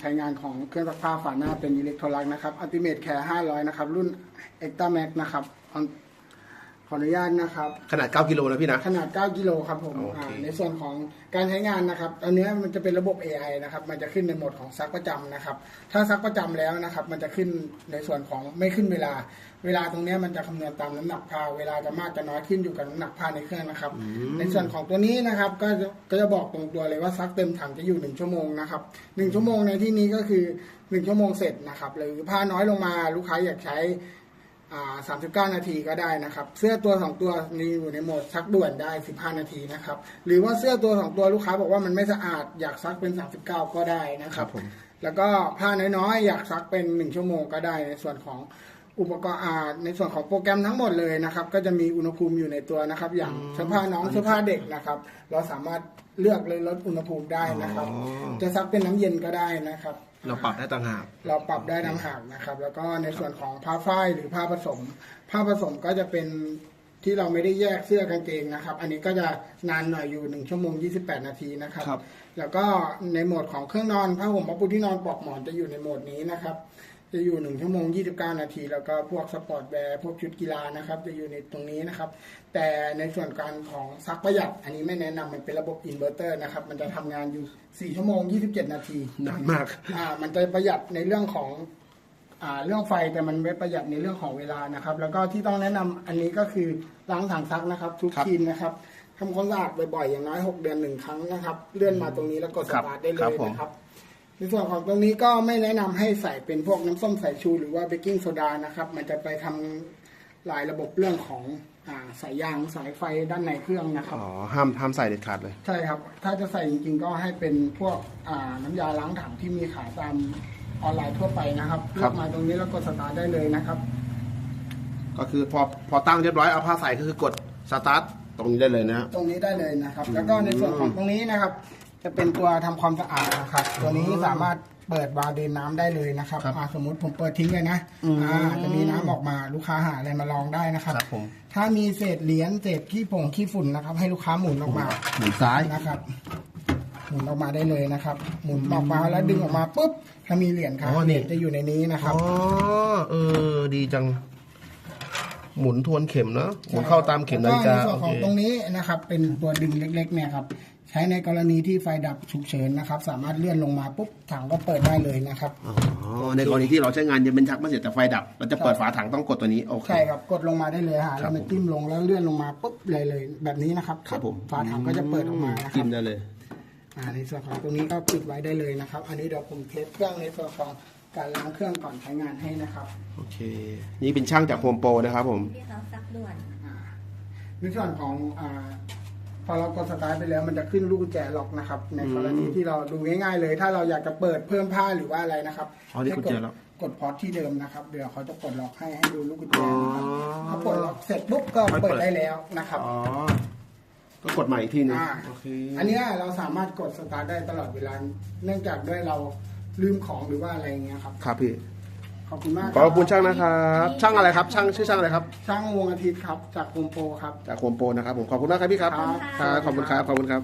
ใช้งานของเครื่องซักผ้าฝาหน้าเป็นอิเล็กโทรลักนะครับอัลติเมทแคร์500 นะครับ รุ่นเอ็กต้าแม็กนะครับ อขออนุญาตนะครับ ขนาด 9 กิโลนะพี่นะ ขนาด 9 กิโลครับผมโอเค อ่าในส่วนของการใช้งานนะครับอันเนี้ยมันจะเป็นระบบ AI นะครับมันจะขึ้นในโหมดของซักประจำนะครับ ถ้าซักประจำแล้วนะครับ มันจะขึ้นในส่วนของไม่ขึ้นเวลา เวลาตรงเนี้ยมันจะคำนวณตามน้ำหนักผ้าเวลาจะมากจะน้อยขึ้นอยู่กับน้ำหนักผ้าในเครื่องนะครับ ในส่วนของตัวนี้นะครับก็จะก็จะบอกตรงตัวเลยว่าซักเต็มถังจะอยู่หนึ่งชั่วโมงนะครับหนึ่งชั่วโมงในที่นี้ก็คือหนึ่งชั่วโมงเสร็จนะครับหรือผ้าน้อยลงมาลูกค้าอยากใช้ อ่า39นาทีก็ได้นะครับ เสื้อตัวสองตัวมีอยู่ในโหมดซักด่วนได้15นาทีนะครับ หรือว่าเสื้อตัวสองตัวลูกค้าบอกว่ามันไม่สะอาดอยากซักเป็น39ก็ได้นะคครัรับบผมแล้วก็ผ้าน้อยๆ อยากซักเป็น1ชั่วโมงก็ได้ในส่วนของอุปกรณ์อ่าในส่วนของโปรแกรมทั้งหมดเลยนะครับ ก็จะมีอุณหภูมิอยู่ในตัวนะครับ อย่างเสื้อผ้าน้องเสื้อผ้าเด็กนะครับ เราสามารถเลือกเลยลดอุณหภูมิได้นะครับอ๋อจะซักเป็นน้ำเย็นก็ได้นะครับ เราปรับได้ต่างหาก เราปรับได้ต่างหากนะครับ แล้วก็ในส่วนของผ้าฝ้ายหรือผ้าผสม ผ้าผสมก็จะเป็น ที่เราไม่ได้แยกเสื้อกางเกงนะครับ อันนี้ก็จะนานหน่อยอยู่ 1 ชั่วโมง 28 นาทีนะครับ ครับ แล้วก็ในโหมดของเครื่องนอนผ้าห่มผ้าปูที่นอนปลอกหมอนจะอยู่ในโหมดนี้นะครับ จะอยู่ 1 ชั่วโมง 29 นาที แล้วก็พวกสปอร์ตแวร์พวกชุดกีฬานะครับ จะอยู่ในตรงนี้นะครับ แต่ในส่วนการของซักประหยัด อันนี้ไม่แนะนำมันเป็นระบบอินเวอร์เตอร์นะครับ มันจะทำงานอยู่ 4 ชั่วโมง 27 นาทีนานมาก อ่ามันจะประหยัดในเรื่องของอ่า เรื่องไฟแต่มันไม่ประหยัดในเรื่องของเวลานะครับ แล้วก็ที่ต้องแนะนำอันนี้ก็คือล้างถังซักนะครับ ทุกครับทีนะครับทำความสะอาดบ่อยๆอย่างน้อย 6 เดือนหนึ่งครั้งนะครับ เลื่อนมาตรงนี้แล้วกดสครับตาร์ทได้เลครับยผมนะครับในส่วนของตรงนี้ก็ไม่แนะนำให้ใส่เป็นพวกน้ำส้มสายชู หรือว่าเบกกิ้งโซดานะครับ มันจะไปทำลายระบบเรื่องของอ่าสายยางสายไฟด้านในเครื่องนะครับอ๋อห้ามห้ามใส่เด็ดขาดเลย ใช่ครับ ถ้าจะใส่จริงๆก็ให้เป็นพวกอ่าน้ำยาล้างถังที่มีขายตาม ออนไลน์ทั่วไปนะครับคเลืรัอบกมาตรงนี้แล้วกดสตาร์ทได้เลยนะครับ ก็คือพอพอตั้งเรียบร้อยเอาผ้าใส่ก็คือกดสตาร์ทตรงนี้ได้เลยนะฮะตรงนี้ได้เลยนะครับ แล้วก็ในส่วนของตรงนี้นะครับ จะเป็นตัวทำความสะอาดนะครับ ตัวนี้สามารถเปิดวาล์วเดินน้ำได้เลยนะครับครับอ่าสมมุติผมเปิดทิ้งเลยนะอืมอ่าจะมีน้ำออกมาลูกค้าหาอะไรมาลองได้นะครับครับผมถ้ามีเศษเหรียญเศษขี้ผงขี้ฝุ่นนะครับ ให้ลูกค้าหมุนออกมาหมุนซ้ายนะครับ หมุนออกมาได้เลยนะครับ หมุนออกมาแล้วดึงออกมาปุ๊บถ้ามีเหรียญครับอ๋อนี่ จะอยู่ในนี้นะครับ อ๋อเออ ดีจัง หมุนทวนเข็มเนอะหมุนเข้าตามเข็มนาฬิกาแล้วในส่วนของโอเคตรงนี้นะครับ เป็นตัวดึงเล็กๆเนี่ยครับ ใช้ในกรณีที่ไฟดับฉุกเฉินนะครับ สามารถเลื่อนลงมาปุ๊บถังก็เปิดได้เลยนะครับ อ๋อในกรณีที่เราใช้งานยังเป็นชักไม่เสร็จแต่ไฟดับ เราจะเปิดฝาถังต้องกดตัวนี้โอเค ใช่ครับ กดลงมาได้เลยฮะครัแล้บวมันจิ้มลงแล้วเลื่อนลงมาปุ๊บเลยเลย แบบนี้นะครับครับผมฝาถังก็จะเปิดออกมานะครัจิ้บมได้เลยอ่า ในส่วนของตรงนี้ก็ปิดไว้ได้เลยนะครับ อันนี้เดี๋ยวผมเทสเครื่องในส่วนของการล้างเครื่องก่อนใช้งานให้นะครับโอเค นี่เป็นช่างจากโฮมโปรนะครับผมที่เขาซักด่วนอ่าในส่วนของอ่าพอเรากดสตาร์ทไปแล้วมันจะขึ้นลูกกุญแจล็อกนะครับ ในกรณีที่เราดูง่ายๆเลย ถ้าเราอยากจะเปิดเพิ่มผ้าหรือว่าอะไรนะครับอ๋อนี่กุญแจล็อกกดพอสที่เดิมนะครับ เดี๋ยวเขาจะกดล็อกให้ให้ดูลูกกุญแจนะครับอ๋อพอกดล็อกเสร็จปุ๊บก็ค่อยเปิเปิดดได้แล้วนะครับอ๋อ ก็กดใหม่อีกทีหนึงอ่า โอเคอันเนี้ยเราสามารถกดสตาร์ทได้ตลอดเวลา เนื่องจากด้วยเราลืมของหรือว่าอะไรอย่างเงี้ยครับ ครับพี่ขอบคุณมากขอบคุณช่างนะครับช่างอะไรครับช่างชื่อช่างอะไรครับ ช่างวงอาทิตย์ครับ จากโฮมโปรครับ จากโฮมโปรนะครับผมขอบคุณมากครับพี่ครับครับ ครับขอบคุณครับขอบคุณครับ